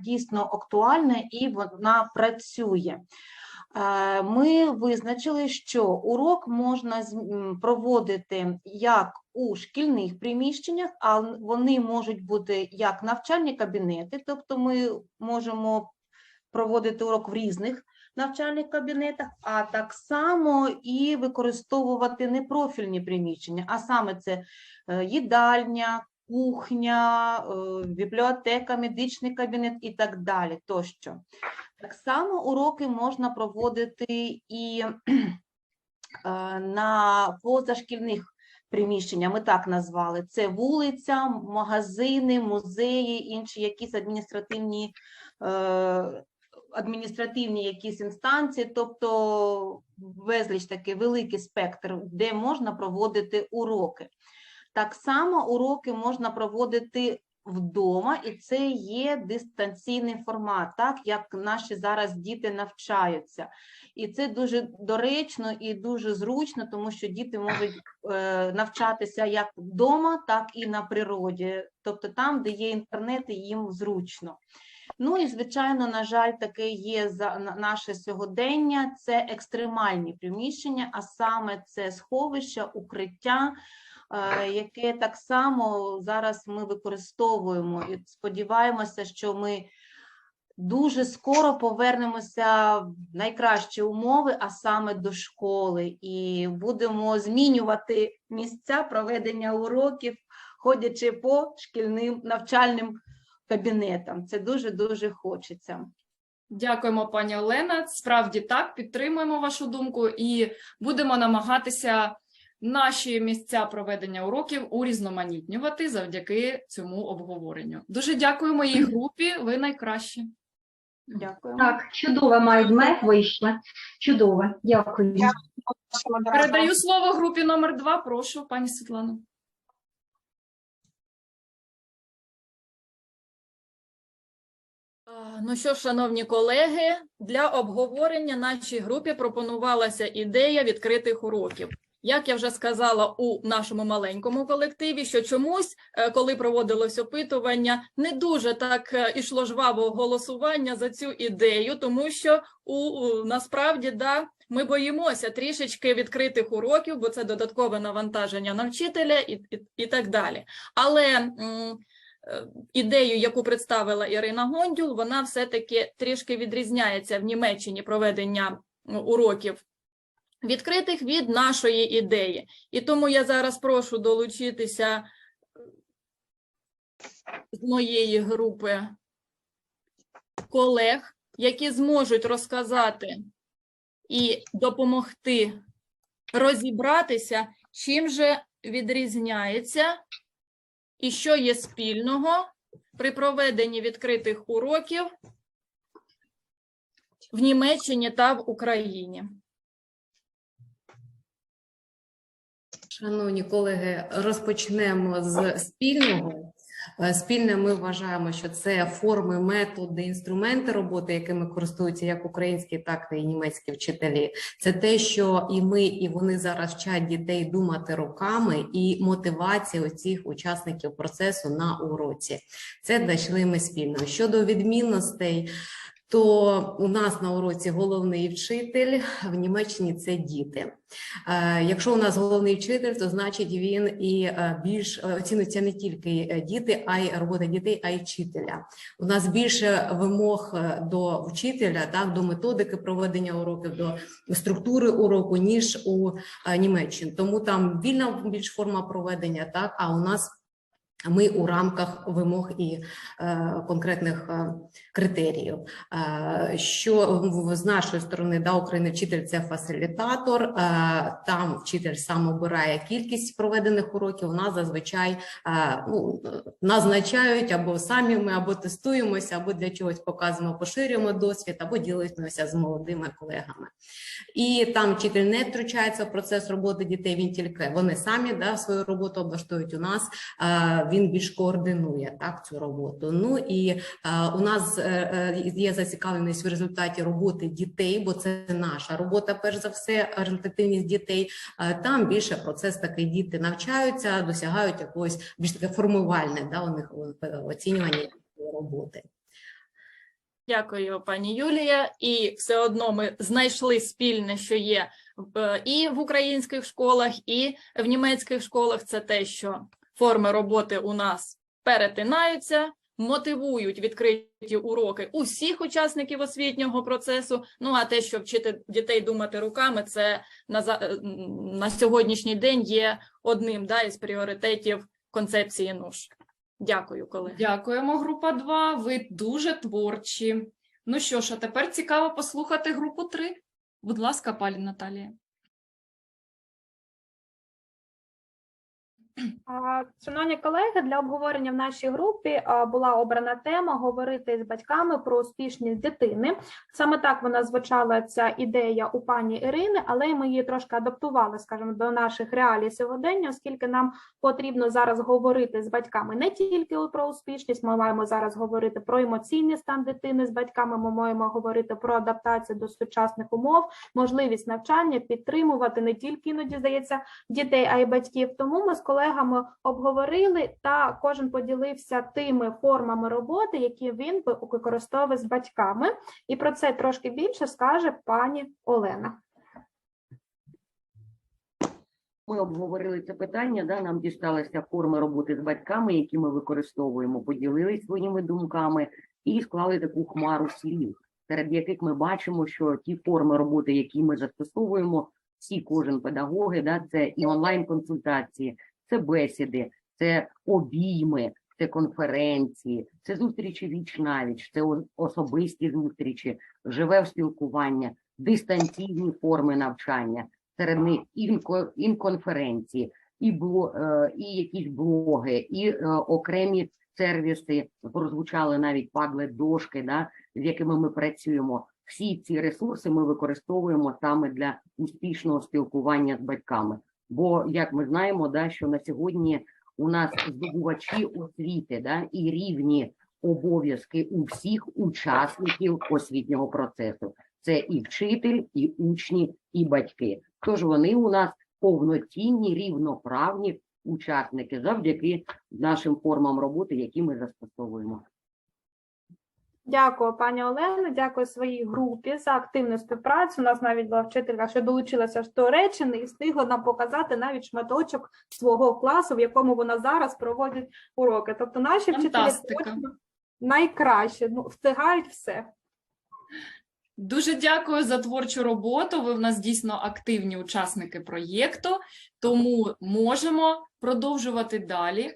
дійсно актуальна і вона працює. Е, Ми визначили, що урок можна проводити як у шкільних приміщеннях, а вони можуть бути як навчальні кабінети, тобто ми можемо проводити урок в різних навчальних кабінетах, а так само і використовувати непрофільні приміщення, а саме це е, їдальня, кухня, е, бібліотека, медичний кабінет і так далі тощо. Так само уроки можна проводити і е, на позашкільних приміщеннях, ми так назвали. Це вулиця, магазини, музеї, інші якісь адміністративні, е, адміністративні якісь інстанції, тобто безліч такий великий спектр, де можна проводити уроки. Так само уроки можна проводити вдома, і це є дистанційний формат, так як наші зараз діти навчаються. І це дуже доречно і дуже зручно, тому що діти можуть е, навчатися як вдома, так і на природі, тобто там, де є інтернет, і їм зручно. Ну і звичайно, на жаль, таке є за наше сьогодення. Це екстремальні приміщення, а саме це сховища, укриття, яке так само зараз ми використовуємо і сподіваємося, що ми дуже скоро повернемося в найкращі умови, а саме до школи, і будемо змінювати місця проведення уроків, ходячи по шкільним навчальним кабінетам. Це дуже дуже хочеться. Дякуємо, пані Олена. Справді так, підтримуємо вашу думку і будемо намагатися наші місця проведення уроків урізноманітнювати завдяки цьому обговоренню. Дуже дякую моїй групі. Ви найкращі. Дякую. Так, чудова майдмет вийшла. Чудово, дякую. Передаю слово групі номер два. Прошу, пані Світлано. Ну що, ж, шановні колеги, для обговорення нашій групі пропонувалася ідея відкритих уроків. Як я вже сказала у нашому маленькому колективі, що чомусь, е, коли проводилось опитування, не дуже так е, ішло жваво голосування за цю ідею, тому що у, насправді да, ми боїмося трішечки відкритих уроків, бо це додаткове навантаження на вчителя і, і, і так далі. Але е, ідею, яку представила Ірина Гондюл, вона все-таки трішки відрізняється в Німеччині проведення уроків відкритих від нашої ідеї. І тому я зараз прошу долучитися е, з моєї групи колег, які зможуть розказати і допомогти розібратися, чим же відрізняється і що є спільного при проведенні відкритих уроків в Німеччині та в Україні. Шановні колеги, розпочнемо з спільного. Е, Спільне ми вважаємо, що це форми, методи, інструменти роботи, якими користуються як українські, так і німецькі вчителі. Це те, що і ми, і вони зараз вчать дітей думати руками, і мотивація оцих учасників процесу на уроці. Це знайшли ми спільно. Щодо відмінностей. То у нас на уроці головний вчитель в Німеччині це діти. Е, Якщо у нас головний вчитель, то значить він і е, більш е, оцінюється не тільки діти, а й робота дітей, а й вчителя. У нас більше вимог до вчителя, так до методики проведення уроків, до структури уроку, ніж у Німеччині. Тому там вільна більш форма проведення, так а у нас. Ми у рамках вимог і е, конкретних е, критеріїв. Е, що з нашої сторони да, України вчитель це фасилітатор, е, там вчитель сам обирає кількість проведених уроків. У нас зазвичай е, ну, назначають або самі ми, або тестуємося, або для чогось показуємо, поширюємо досвід, або ділимося з молодими колегами. І там вчитель не втручається в процес роботи дітей. Він тільки вони самі да, свою роботу облаштують у нас. е, Він більш координує так цю роботу. Ну і е, у нас е, е, є зацікавленість в результаті роботи дітей, бо це наша робота, перш за все, результативність дітей. Там більше процес такий діти навчаються, досягають якогось більш таке формувальне да, у них оцінювання роботи. Дякую, пані Юлія. І все одно ми знайшли спільне, що є і в українських школах, і в німецьких школах. Це те, що форми роботи у нас перетинаються, мотивують відкриті уроки усіх учасників освітнього процесу. Ну а те, що вчити дітей думати руками, це на, е, на сьогоднішній день є одним да, із пріоритетів концепції НУШ. Дякую, колеги. Дякуємо, група 2. Ви дуже творчі. Ну що ж, а тепер цікаво послухати групу 3. Будь ласка, пані Наталія. Шановні колеги, для обговорення в нашій групі була обрана тема говорити з батьками про успішність дитини. Саме так вона звучала ця ідея у пані Ірини, але ми її трошки адаптували, скажімо, до наших реалій сьогодення, оскільки нам потрібно зараз говорити з батьками не тільки про успішність, ми маємо зараз говорити про емоційний стан дитини з батьками. Ми маємо говорити про адаптацію до сучасних умов, можливість навчання, підтримувати не тільки іноді здається дітей, а й батьків. Тому ми з колегами обговорили та кожен поділився тими формами роботи, які він би використовує з батьками. І про це трошки більше скаже пані Олена. Ми обговорили це питання, да, нам дісталися форми роботи з батьками, які ми використовуємо, поділилися своїми думками і склали таку хмару слів, серед яких ми бачимо, що ті форми роботи, які ми застосовуємо, всі кожен педагоги, да, це і онлайн-консультації, це бесіди, це обійми, це конференції, це зустрічі віч навіч, це особисті зустрічі, живе спілкування, дистанційні форми навчання серед них інко, інконференції, і бло, е, і якісь блоги, і е, окремі сервіси. Прозвучали навіть падлет дошки, да, з якими ми працюємо. Всі ці ресурси ми використовуємо саме для успішного спілкування з батьками. Бо, як ми знаємо, да, що на сьогодні у нас здобувачі освіти да, і рівні обов'язки у всіх учасників освітнього процесу. Це і вчитель, і учні, і батьки. Тож вони у нас повноцінні, рівноправні учасники завдяки нашим формам роботи, які ми застосовуємо. Дякую, пані Олено. Дякую своїй групі за активну співпрацю. У нас навіть була вчителька, що долучилася з Туреччини і встигла нам показати навіть шматочок свого класу, в якому вона зараз проводить уроки. Тобто наші вчителі Фантастика. точно найкраще, ну встигають все. Дуже дякую за творчу роботу. Ви в нас дійсно активні учасники проєкту, тому можемо продовжувати далі.